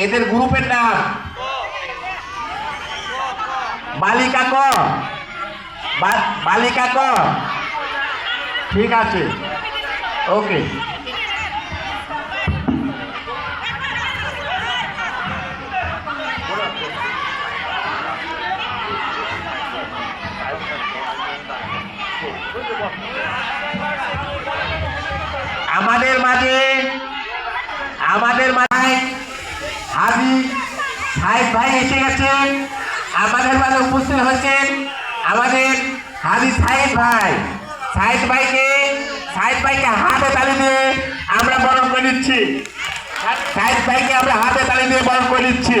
এদের গ্রুপের নাম। বালিকা ক। বালিকা ক। ঠিক আছে। ওকে। আমাদের মাঝে আমাদের মাঝে সাহেব ভাই এসে গেছেন আমাদের মাঝে উপস্থিত হয়েছেন আমাদের হাজি সাহেব ভাই। সাহেব ভাইকে সাহেব ভাইকে হাতে তালি দিয়ে আমরা বরণ করে নিচ্ছি। সাহেব ভাইকে আমরা হাতে তালি দিয়ে বরণ করে নিচ্ছি।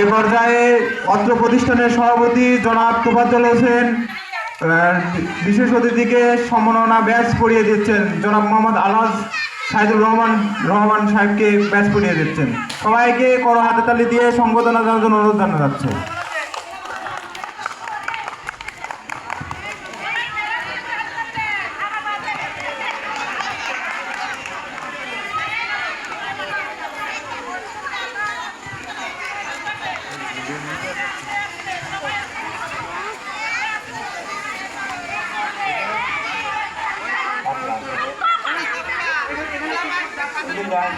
এ পর্যায়ে অত্র প্রতিষ্ঠানের সভাপতি জনাব তোফাজ্জল হোসেন বিশেষ অতিথিকে সম্মাননা ব্যাচ পড়িয়ে দিচ্ছেন জনাব মোহাম্মদ আলাজ সাইদুর রহমান রহমান সাহেবকে ব্যাচ পড়িয়ে দিচ্ছেন। সবাইকে করো হাতে তালি দিয়ে সম্বোধনা জানার জন্য অনুরোধ জানা যাচ্ছে தான்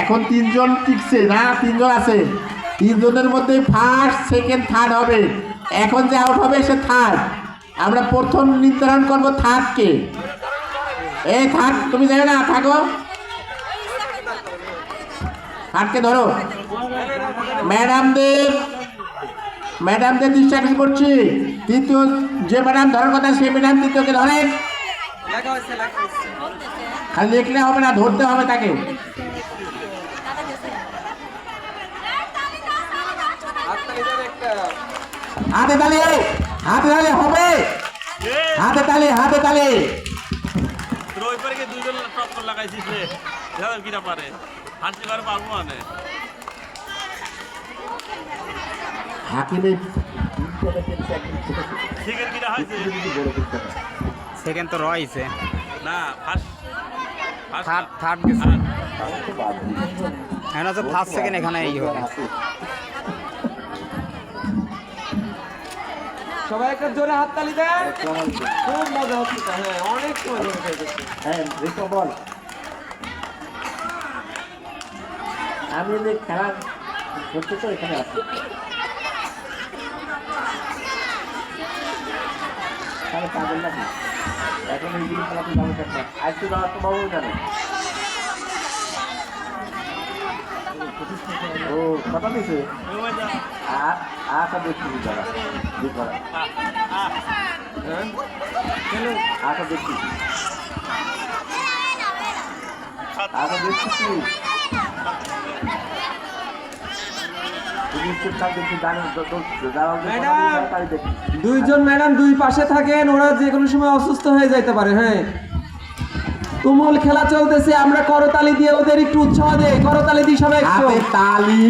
এখন তিনজন টিকছে, না, তিনজন আছে। তিনজনের মধ্যে ফার্স্ট সেকেন্ড থার্ড হবে। এখন যে আউট হবে, সে থার্ড আমরা প্রথম নির্ধারণ করব থার্ডকে এই থার্ড তুমি যাবে না থাকো থার্ডকে ধরো। ম্যাডামদের ম্যাডামদের দৃষ্টি করছি। তৃতীয় যে ম্যাডাম ধরার কথা, সেই ম্যাডাম তৃতীয়কে ধরেন খালি লিখলে হবে না, ধরতে হবে তাকে। হাতে তালি হাতে তালি, হবে। হাতে তালি হাতে তালি। লাগাইছিস রে। পারে। পারে, পারব মানে হাকিমে ঠিকের কিনা হয়েছে সেকেন্ড তো রয়েছে। না ফার্স্ট থার্ড থার্ড গেছে। এখন হচ্ছে ফার্স্ট সেকেন্ড এখানে এই হবে। সবাই একটা জোরে হাত তালি দেন। খুব মজা হচ্ছে। হ্যাঁ অনেক ধরে হ্যাঁ বল। আমি যে খেলা করতে তো এখানে আছি। তাহলে পাগল নাকি? এখন এই দিন খেলাতে যাব কেন আজকে যাওয়ার তো বাবু জানে ও দিছে আ- আশা দেখছি দাদা দুপুরা আশা দেখছি। আশা দেখছি কি তুমি চুপচাপ দেখছি জানো ম্যাডাম। তাই দেখছি দুইজন ম্যাডাম দুই পাশে থাকেন, ওরা যে কোনো সময় অসুস্থ হয়ে যাইতে পারে হ্যাঁ। তুমুল খেলা চলতেছে, আমরা করতালি দিয়ে ওদের একটু উৎসাহ দেই, করতালি দিই সবাই তালি।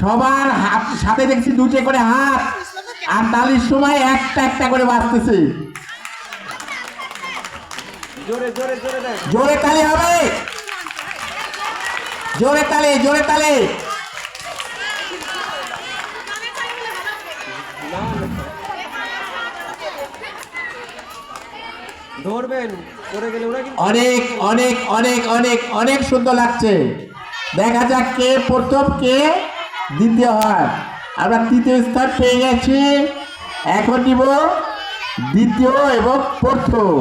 সবার হাত সাথে দেখছি দুটে করে হাত, আর তালির সময় একটা একটা করে বাজতেছে। জোরে জোরে জোরে জোরে তালি হবে। জোরে তালি জোরে তালি। ধরবেন পড়ে গেলে ওরা অনেক অনেক অনেক অনেক অনেক সুন্দর লাগছে। দেখা যাক কে প্রথম কে দ্বিতীয় হয়। আমরা তৃতীয় স্থান পেয়ে গেছি। এখন নিব দ্বিতীয় এবং প্রথম।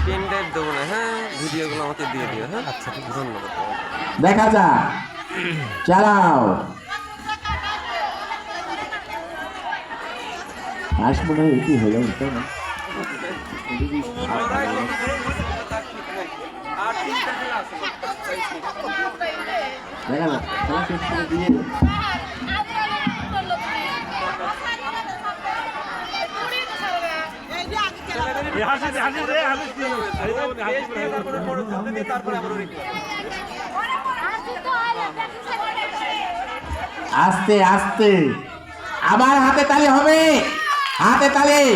পেন ড্রাইভ দেবো না হ্যাঁ? ভিডিওগুলো আমাকে দিয়ে দিও হ্যাঁ? আচ্ছা ধন্যবাদ। দেখা যাক। চালাও। আজ মনে হয় এটি হলো না? দেখা না খেলা শেষ করে দিয়ে। এই আস্তে আবার হাতে দে, হবে। হাতে হাসি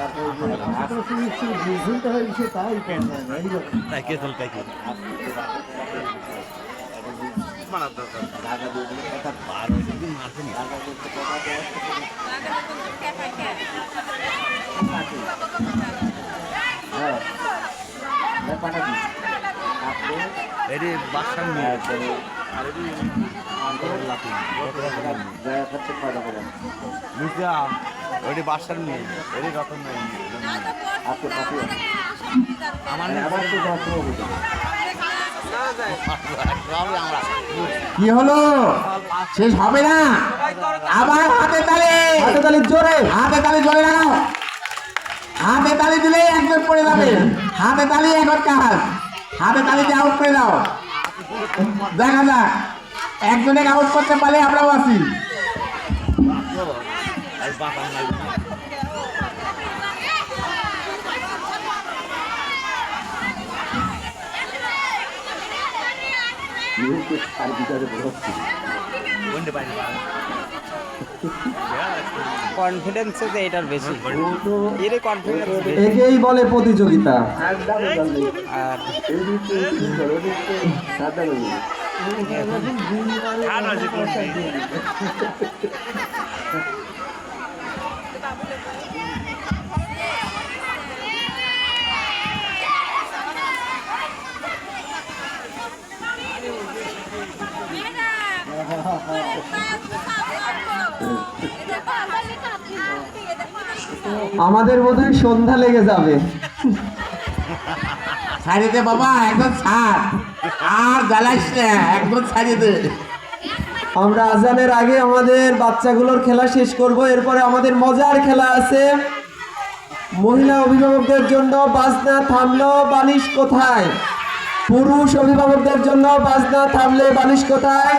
দে। আস্তে আস্তে আবার হাতে তালি হবে হাতে তালি কাকা মানার দরকার ওইটি বাসার নেই ওইটি রতন কি হলো? শেষ হবে না? আবার হাতে তালে। হাতে তালি জোরে। হাতে তালি জলে লাগাও। হাতে তালি দিলেই একজন পড়ে যাবে। হাতে তালি এখন কাজ। হাতে তালি দিয়ে আউট করে দাও। দেখা যাক। একজনে আউট করতে পারলে আমরাও আছি। কনফিডেন্স যে এটার বেশি। এর কনফিডেন্স একেই বলে প্রতিযোগিতা। আর আর আমাদের বোধহয় সন্ধ্যা লেগে যাবে। ছাড়িয়ে দে বাবা একদম ছাড়। আর জ্বালাইস না একদম ছাড়িয়ে দে। আমরা আজানের আগে আমাদের বাচ্চাগুলোর খেলা শেষ করব এরপরে আমাদের মজার খেলা আছে। মহিলা অভিভাবকদের জন্য বাজনা থামলো বালিশ কোথায়? পুরুষ অভিভাবকদের জন্য বাজনা থামলে বালিশ কোথায়?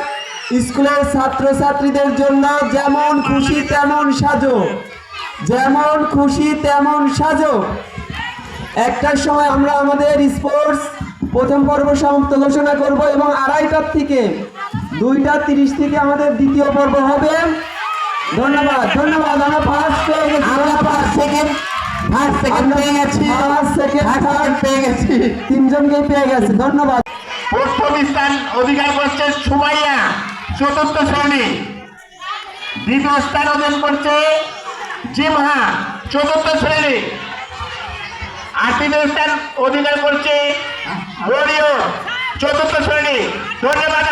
স্কুলের ছাত্রছাত্রীদের জন্য যেমন খুশি তেমন সাজো। যেমন খুশি তেমন সাজো। একটার সময় আমরা আমাদের স্পোর্টস প্রথম পর্ব সমাপ্ত ঘোষণা করব এবং আড়াইটার থেকে দুইটা তিরিশ থেকে আমাদের দ্বিতীয় পর্ব হবে। ধন্যবাদ ধন্যবাদ। আমরা ফার্স্ট পেয়ে গেছি। আমরা ফার্স্ট সেকেন্ড ফার্স্ট সেকেন্ড পেয়ে গেছি। ফার্স্ট সেকেন্ড থার্ড পেয়ে গেছি। তিনজনকেই পেয়ে গেছে। ধন্যবাদ। প্রথম স্থান অধিকার করছে সুমাইয়া। চতুর্থ শ্রেণি। দ্বিতীয় স্থান অর্জন করছে জিমহা চতুর্থ শ্রেণি। আর তৃতীয় স্থান অধিকার করছে চতুর্থ শ্রেণি। ধন্যবাদ।